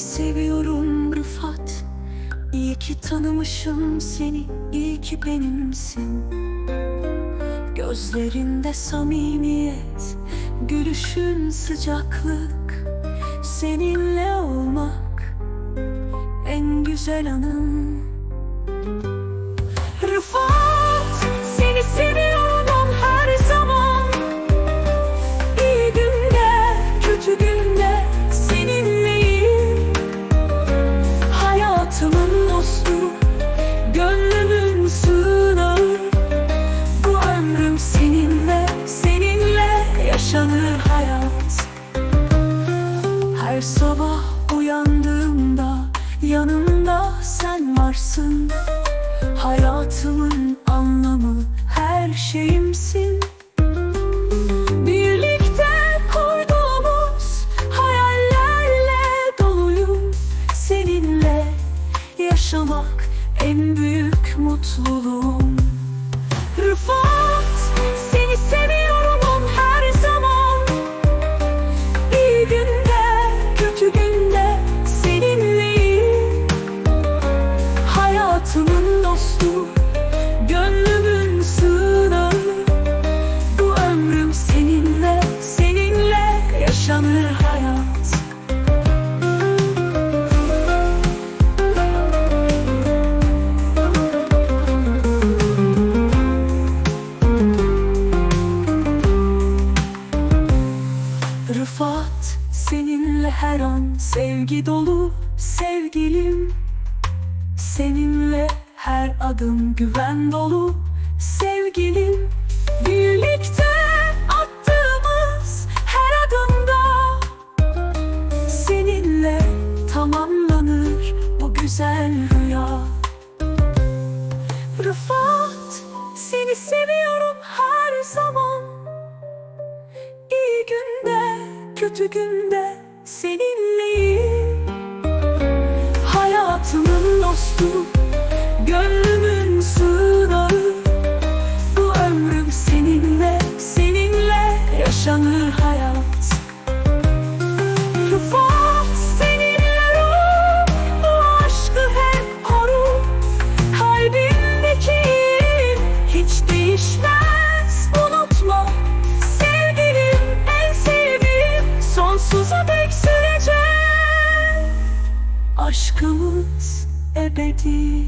seviyorum Rıfat. İyi ki tanımışım seni iyi ki benimsin. Gözlerinde samimiyet Gülüşün sıcaklık. Seninle olmak En güzel anım Sabah uyandığımda yanımda sen varsın. Hayatımın anlamı her şeyimsin. Birlikte kurduğumuz hayallerle doluyum. Seninle yaşamak en büyük mutluluğum. Rıfat dostu Gönlümün sığınağı. Bu ömrüm seninle Seninle yaşanır hayat. Rıfat seninle her an sevgi dolu sevgilim. Seninle her adım güven dolu sevgilim. Birlikte attığımız her adımda Seninle tamamlanır bu güzel rüya. Rıfat seni seviyorum her zaman. İyi günde kötü günde seninleyim Aşkımız ebedi